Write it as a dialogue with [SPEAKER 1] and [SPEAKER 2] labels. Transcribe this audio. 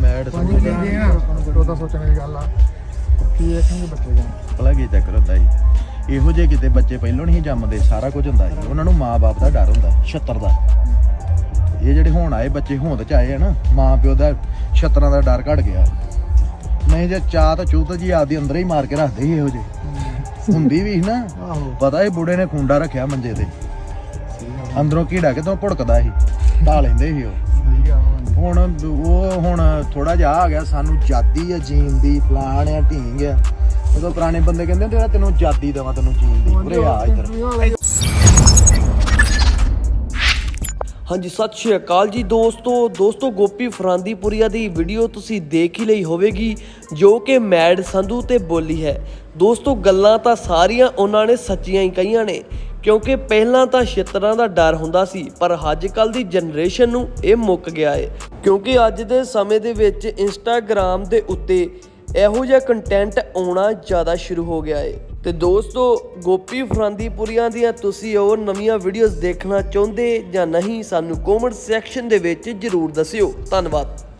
[SPEAKER 1] Made
[SPEAKER 2] ਪੰਜ ਕਹਿੰਦੇ ਆ ਉਹਦਾ ਸੋਚਣ ਵਾਲੀ ਗੱਲ ਆ ਕੀ ਦੇਖਣਗੇ ਬੱਚੇ ਜਾਂ।
[SPEAKER 1] ਭਲਾ ਕੀ ਚੱਕਰ ਹੁੰਦਾ ਜੀ। ਇਹੋ ਜਿਹੇ ਕਿਤੇ ਬੱਚੇ ਪਹਿਲੋਂ ਨਹੀਂ ਜੰਮਦੇ ਸਾਰਾ ਕੁਝ ਹੁੰਦਾ ਜੀ ਉਹਨਾਂ ਨੂੰ ਮਾਂ-ਬਾਪ ਦਾ ਡਰ ਹੁੰਦਾ ਛੱਤਰ ਦਾ। ਇਹ ਜਿਹੜੇ ਹੁਣ ਆਏ ਬੱਚੇ ਹੋਂਦ ਚ ਆਏ ਆ ਨਾ ਮਾਂ ਪਿਓ ਦਾ ਛੱਤਰਾਂ ਦਾ ਡਰ ਘਟ ਗਿਆ। ਨਹੀਂ ਜੇ ਚਾਹ ਤਾਂ ਚੂਤ ਜੀ ਆਪਦੀ ਅੰਦਰ ਹੀ ਮਾਰ ਕੇ ਰੱਖਦੇ ਸੀ ਇਹੋ ਜਿਹੇ। ਹੁੰਦੀ ਵੀ ਨਾ। ਪਤਾ ਇਹ ਬੁੜੇ ਨੇ ਖੁੰਡਾ ਰੱਖਿਆ ਮੰਜੇ ਤੇ। ਅੰਦਰੋਂ ਕੀੜਾ ਕਿਤੋਂ ਭੁੜਕਦਾ ਸੀ ਢਾ ਲੈਂਦੇ ਸੀ ਉਹ। ਹੁਣ ਉਹ ਹੁਣ ਥੋੜਾ ਜਿਹਾ ਆ ਗਿਆ ਸਾਨੂੰ ਜਾਦੀ ਆ ਜੀਣ ਦੀ ਫਲਾਣ ਆ ਢੀਂਗ ਆ। ਉਦੋਂ ਪੁਰਾਣੇ ਬੰਦੇ ਕਹਿੰਦੇ ਤੇਰਾ ਤੈਨੂੰ ਜਾਦੀ ਦੇਵਾਂ ਤੈਨੂੰ ਜੀਣ ਦੀ। ਉਰੇ ਆ ਇੱਧਰ।
[SPEAKER 3] ਹਾਂਜੀ ਸਤਿ ਸ਼੍ਰੀ ਅਕਾਲ ਜੀ ਦੋਸਤੋ। ਦੋਸਤੋ ਗੋਪੀ ਫਰਾਂਦੀਪੁਰੀਆ ਦੀ ਵੀਡੀਓ ਤੁਸੀਂ ਦੇਖ ਹੀ ਲਈ ਹੋਵੇਗੀ ਜੋ ਕਿ ਮੈਡ ਸੰਧੂ ਤੇ ਬੋਲੀ ਹੈ। ਦੋਸਤੋ ਗੱਲਾਂ ਤਾਂ ਸਾਰੀਆਂ ਉਹਨਾਂ ਨੇ ਸੱਚੀਆਂ ਹੀ ਕਹੀਆਂ ਨੇ। ਕਿਉਂਕਿ ਪਹਿਲਾਂ ਤਾਂ ਛਿੱਤਰਾਂ ਦਾ ਡਰ ਹੁੰਦਾ ਸੀ, ਪਰ ਅੱਜ ਕੱਲ ਦੀ ਜਨਰੇਸ਼ਨ ਨੂੰ ਇਹ ਮੁੱਕ ਗਿਆ ਏ। ਕਿਉਂਕਿ ਅੱਜ ਦੇ ਸਮੇਂ ਦੇ ਵਿੱਚ ਇੰਸਟਾਗ੍ਰam ਦੇ ਉੱਤੇ ਇਹੋ ਜਿਹਾ ਕੰਟੈਂਟ ਆਉਣਾ ਜ਼ਿਆਦਾ ਸ਼ੁਰੂ ਹੋ ਗਿਆ ਏ। ਤੇ ਦੋਸਤੋ, ਗੋਪੀ ਫਰਾਂਦੀਪੁਰੀਆਂ ਦੀਆਂ ਤੁਸੀਂ ਉਹ ਨਵੀਆਂ ਵੀਡੀਓਜ਼ ਦੇਖਣਾ ਚਾਹੁੰਦੇ ਜਾਂ ਨਹੀਂ, ਸਾਨੂੰ ਕਮੈਂਟ ਸੈਕਸ਼ਨ ਦੇ ਵਿੱਚ ਜਰੂਰ ਦੱਸਿਓ। ਧੰਨਵਾਦ।